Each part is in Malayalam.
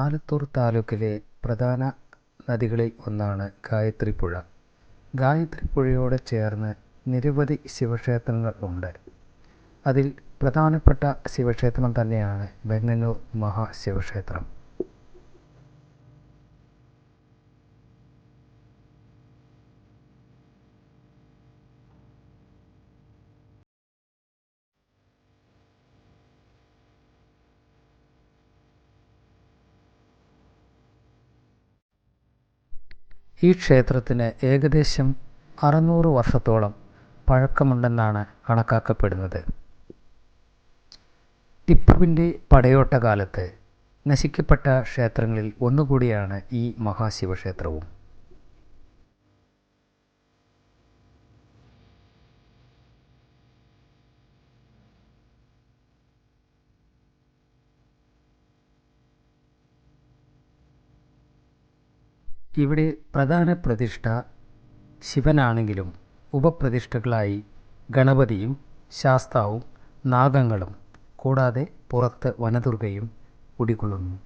ആലത്തൂർ താലൂക്കിലെ പ്രധാന നദികളിൽ ഒന്നാണ് ഗായത്രി പുഴ ഗായത്രി പുഴയോട് ചേർന്ന് നിരവധി ശിവക്ഷേത്രങ്ങൾ ഉണ്ട്. അതിൽ പ്രധാനപ്പെട്ട ശിവക്ഷേത്രം തന്നെയാണ് വെങ്ങന്നൂർ മഹാശിവക്ഷേത്രം. ഈ ക്ഷേത്രത്തിന് ഏകദേശം അറുന്നൂറ് വർഷത്തോളം പഴക്കമുണ്ടെന്നാണ് കണക്കാക്കപ്പെടുന്നത്. ടിപ്പുവിന്റെ പടയോട്ട കാലത്ത് നശിക്കപ്പെട്ട ക്ഷേത്രങ്ങളിൽ ഒന്നുകൂടിയാണ് ഈ മഹാശിവക്ഷേത്രവും. ഇവിടെ പ്രധാന പ്രതിഷ്ഠ ശിവനാണെങ്കിലും ഉപപ്രതിഷ്ഠകളായി ഗണപതിയും ശാസ്താവും നാഗങ്ങളും കൂടാതെ പുറത്ത് വനദുർഗയും കുടികൊള്ളുന്നു.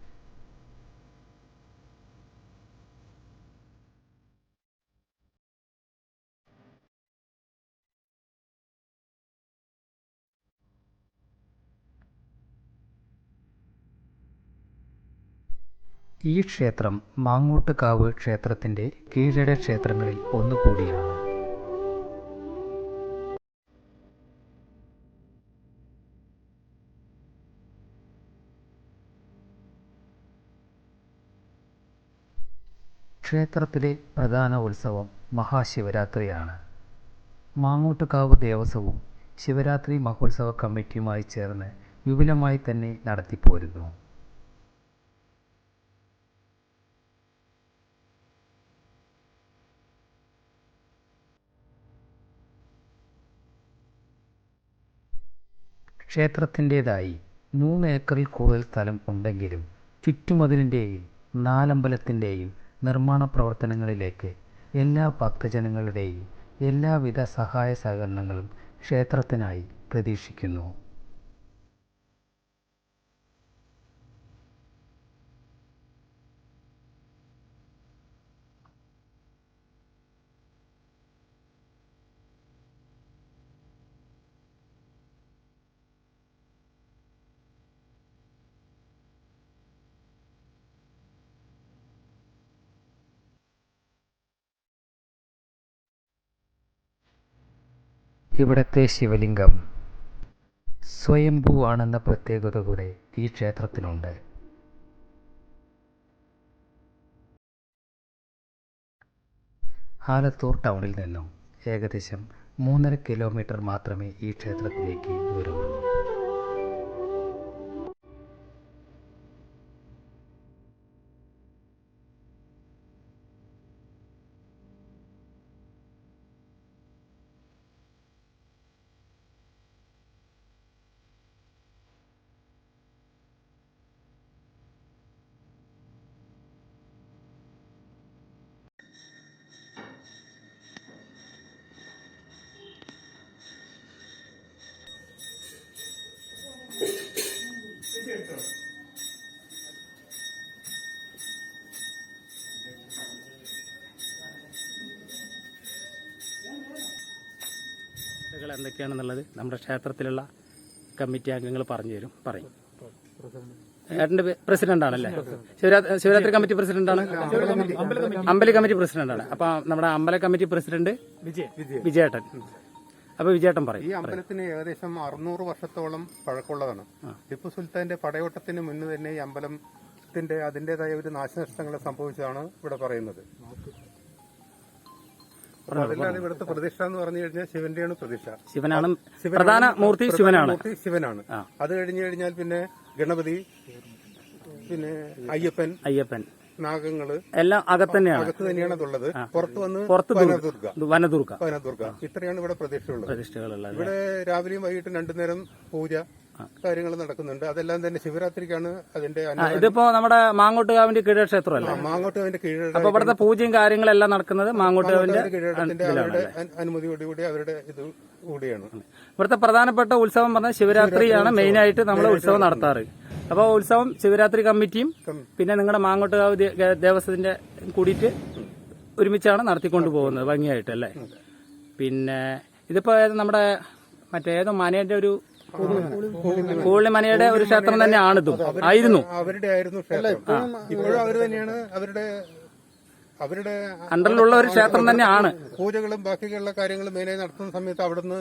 ഈ ക്ഷേത്രം മാങ്ങോട്ടുകാവ് ക്ഷേത്രത്തിന്റെ കീഴട ക്ഷേത്രങ്ങളിൽ ഒന്നുകൂടിയാണ്. ക്ഷേത്രത്തിലെ പ്രധാന ഉത്സവം മഹാശിവരാത്രിയാണ്. മാങ്ങോട്ടുകാവ് ദേവസ്വവും ശിവരാത്രി മഹോത്സവ കമ്മിറ്റിയുമായി ചേർന്ന് വിപുലമായി തന്നെ നടത്തിപ്പോരുന്നു. ക്ഷേത്രത്തിന്റേതായി മൂന്ന് ഏക്കറിൽ കൂടുതൽ സ്ഥലം ഉണ്ടെങ്കിലും ചുറ്റുമതിലിന്റെയും നാലമ്പലത്തിന്റെയും നിർമ്മാണ പ്രവർത്തനങ്ങളിലേക്ക് എല്ലാ ഭക്തജനങ്ങളുടെയും എല്ലാവിധ സഹായ സഹകരണങ്ങളും ക്ഷേത്രത്തിനായി പ്രതീക്ഷിക്കുന്നു. ഇവിടുത്തെ ശിവലിംഗം സ്വയംഭൂ ആണെന്ന പ്രത്യേകത കൂടെ ഈ ക്ഷേത്രത്തിനുണ്ട് ആലത്തൂർ ടൗണിൽ നിന്നും ഏകദേശം മൂന്നര കിലോമീറ്റർ മാത്രമേ ഈ ക്ഷേത്രത്തിലേക്ക് ദൂരമുള്ളൂ. എന്തൊക്കെയാണെന്നുള്ളത് നമ്മുടെ ക്ഷേത്രത്തിലുള്ള കമ്മിറ്റി അംഗങ്ങൾ പറഞ്ഞു തരും. പറയും. ഏട്ടന്റെ പ്രസിഡന്റ് ആണല്ലേ? ശിവരാത്രി ശിവരാത്രി കമ്മിറ്റി പ്രസിഡന്റ് ആണ്. അമ്പല കമ്മിറ്റി പ്രസിഡന്റ് ആണ്. അപ്പൊ നമ്മുടെ അമ്പല കമ്മിറ്റി പ്രസിഡന്റ് വിജയേട്ടൻ. അപ്പൊ വിജയേട്ടൻ ഈ അമ്പലത്തിന് ഏകദേശം അറുന്നൂറ് വർഷത്തോളം പഴക്കമുള്ളതാണ്. ടിപ്പു സുൽത്താന്റെ പടയോട്ടത്തിന് മുന്ന് തന്നെ ഈ അമ്പലത്തിന്റെ അതിന്റേതായ ഒരു നാശനഷ്ടങ്ങൾ സംഭവിച്ചതാണ് ഇവിടെ പറയുന്നത്. അതിലാണ് ഇവിടുത്തെ പ്രതിഷ്ഠ എന്ന് പറഞ്ഞു കഴിഞ്ഞാൽ ശിവന്റെയാണ് പ്രതിഷ്ഠ. ശിവനാണ് പ്രധാന മൂർത്തി ശിവനാണ്. മൂർത്തി ശിവനാണ്. അത് കഴിഞ്ഞു കഴിഞ്ഞാൽ പിന്നെ ഗണപതി പിന്നെ അയ്യപ്പൻ അയ്യപ്പൻ. നാഗങ്ങൾ എല്ലാം അകത്തന്നെയാണ്. അകത്ത് തന്നെയാണ് അതുള്ളത് പുറത്ത് വന്ന് പുറത്ത് വനദുർഗ. വനദുർഗ. വനദുർഗ. ഇത്രയാണ് ഇവിടെ പ്രതിഷ്ഠയുള്ളത് പ്രതിഷ്ഠകളുള്ളത് ഇവിടെ രാവിലെയും വൈകിട്ടും രണ്ടു നേരം പൂജ കാര്യങ്ങൾ നടക്കുന്നുണ്ട്. അതെല്ലാം തന്നെ ശിവരാത്രിക്കാണ് അതിന്റെ ഇതിപ്പോ നമ്മുടെ മാങ്ങോട്ടുകാവിന്റെ കീഴക്ഷേത്രമല്ലേ? മാങ്ങോട്ട് മാങ്ങോട്ടുകാവിന്റെ കീഴ അപ്പൊ ഇവിടുത്തെ പൂജയും കാര്യങ്ങളെല്ലാം നടക്കുന്നത് മാങ്ങോട്ടുകാവിന്റെ കീഴടത്തിന്റെ അവരുടെ അനുമതിയോടുകൂടി അവരുടെ ഇത് കൂടിയാണ്. ഇവിടുത്തെ പ്രധാനപ്പെട്ട ഉത്സവം പറഞ്ഞാൽ ശിവരാത്രിയാണ് മെയിനായിട്ട് നമ്മൾ ഉത്സവം നടത്താറ്. അപ്പോൾ ഉത്സവം ശിവരാത്രി കമ്മിറ്റിയും പിന്നെ നിങ്ങളുടെ മാങ്ങോട്ടുകാവ് ദേവസ്വത്തിന്റെ കൂടിയിട്ട് ഒരുമിച്ചാണ് നടത്തിക്കൊണ്ട് പോകുന്നത് ഭംഗിയായിട്ട് അല്ലേ? പിന്നെ ഇതിപ്പോ നമ്മുടെ മറ്റേതോ മനയുടെ ഒരു കൂളി മനയുടെ ഒരു ക്ഷേത്രം തന്നെയാണിതും. ആയിരുന്നു. അവരുടെ ആയിരുന്നു ക്ഷേത്രം. ഇപ്പോഴും അവർ തന്നെയാണ് അവരുടെ അവരുടെ അണ്ടറിലുള്ള ഒരു ക്ഷേത്രം തന്നെയാണ് പൂജകളും ബാക്കിയുള്ള കാര്യങ്ങളും മെയിനായി നടത്തുന്ന സമയത്ത് അവിടുന്ന്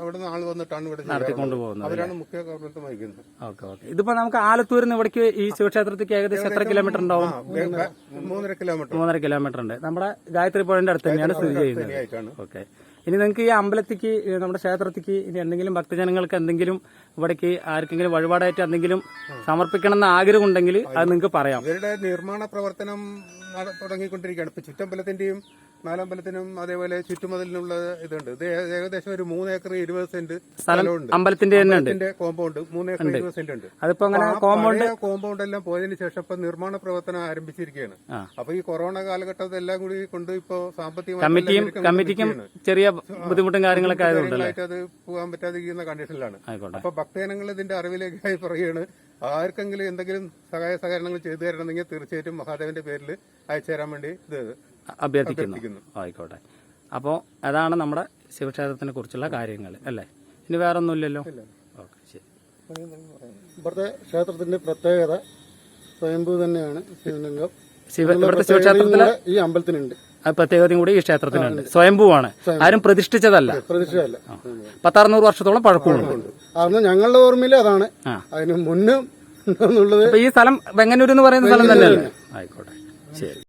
അവിടുന്ന് ആൾ വന്നിട്ടാണ് ഇവിടെ. നടത്തിക്കൊണ്ട് പോകുന്നത് അവരാണ് മുഖ്യ കർമ്മത്വം വഹിക്കുന്നത്. Okay okay. ഇതിപ്പോ നമുക്ക് ആലത്തൂരിൽ നിന്ന് ഇവിടേക്ക് ഈ ശിവക്ഷേത്രത്തിലേക്ക് ഏകദേശം എത്ര കിലോമീറ്റർ ഉണ്ടാവും? മൂന്നര കിലോമീറ്റർ മൂന്നര കിലോമീറ്റർ ഉണ്ട്. നമ്മുടെ ഗായത്രി പുഴന്റെ അടുത്ത് തന്നെയാണ് സ്ഥിതി ചെയ്യുന്നത്. ഓക്കെ. ഇനി നിങ്ങൾക്ക് ഈ അമ്പലത്തിക്ക് നമ്മുടെ ക്ഷേത്രത്തിക്ക് ഇനി എന്തെങ്കിലും ഭക്തജനങ്ങൾക്ക് എന്തെങ്കിലും ഇവിടേക്ക് ആർക്കെങ്കിലും വഴിപാടായിട്ട് എന്തെങ്കിലും സമർപ്പിക്കണം എന്ന് ആഗ്രഹം ഉണ്ടെങ്കിൽ അത് നിങ്ങൾക്ക് പറയാം. ഇവരുടെ നിർമ്മാണ പ്രവർത്തനം തുടങ്ങിക്കൊണ്ടിരിക്കുകയാണ്. ഇപ്പൊ ചുറ്റമ്പലത്തിന്റെയും നാലമ്പലത്തിനും അതേപോലെ ചുറ്റുമതിലിനുള്ള ഇതുണ്ട്. ഇത് ഏകദേശം ഒരു മൂന്ന് ഏക്കർ ഇരുപത് സെന്റ് സ്ഥലമുണ്ട്. അമ്പലത്തിന്റെ കോമ്പൗണ്ട് മൂന്ന് ഏക്കർ ഇരുപത് സെന്റ് ഉണ്ട്. അതിപ്പോ അങ്ങനെ കോമ്പൗണ്ട് കോമ്പൗണ്ട് എല്ലാം പോയതിന് ശേഷം ഇപ്പൊ നിർമ്മാണ പ്രവർത്തനം ആരംഭിച്ചിരിക്കുകയാണ്. അപ്പൊ ഈ കൊറോണ കാലഘട്ടത്തിൽ എല്ലാം കൂടി കൊണ്ട് ഇപ്പോ സാമ്പത്തിക കമ്മിറ്റിയും കമ്മിറ്റിക്കും ചെറിയ ബുദ്ധിമുട്ടും കാര്യങ്ങളൊക്കെ ആയതുകൊണ്ടല്ലേ? അത് പോകാൻ പറ്റാതിരിക്കുന്ന കണ്ടീഷനിലാണ് അപ്പൊ ഭക്തജനങ്ങൾ ഇതിന്റെ അറിവിലേക്കായി പറയുകയാണ്. ആർക്കെങ്കിലും എന്തെങ്കിലും സഹായ സഹകരണങ്ങൾ ചെയ്തു തരണമെങ്കിൽ തീർച്ചയായിട്ടും മഹാദേവന്റെ പേരിൽ അയച്ചു തരാൻ വേണ്ടി ഇത് അഭ്യർത്ഥിക്കുന്നു. ആയിക്കോട്ടെ. അപ്പോൾ അതാണ് നമ്മുടെ ശിവക്ഷേത്രത്തിനെ കുറിച്ചുള്ള കാര്യങ്ങൾ അല്ലേ? ഇനി വേറെ ഒന്നുമില്ലല്ലോ ഓക്കെ ശരി. ഇവിടുത്തെ ക്ഷേത്രത്തിന്റെ പ്രത്യേകത സ്വയംഭൂ തന്നെയാണ് ശിവലിംഗം. ഇവിടുത്തെ ശിവക്ഷേത്രത്തിലെ ഈ അമ്പലത്തിനുണ്ട്. ആ പ്രത്യേകതയും കൂടി ഈ ക്ഷേത്രത്തിനുണ്ട്. സ്വയംഭൂവാണ്. ആരും പ്രതിഷ്ഠിച്ചതല്ല. പ്രതീക്ഷയല്ല പത്താറുന്നൂറ് വർഷത്തോളം പഴക്കമുണ്ട്. അന്ന് ഞങ്ങളുടെ ഓർമ്മയിൽ അതാണ്. അതിന് മുന്നും എന്നുള്ളത് ഈ സ്ഥലം വെങ്ങന്നൂർ എന്ന് പറയുന്ന സ്ഥലം തന്നെയല്ലേ? ആയിക്കോട്ടെ. ശരി.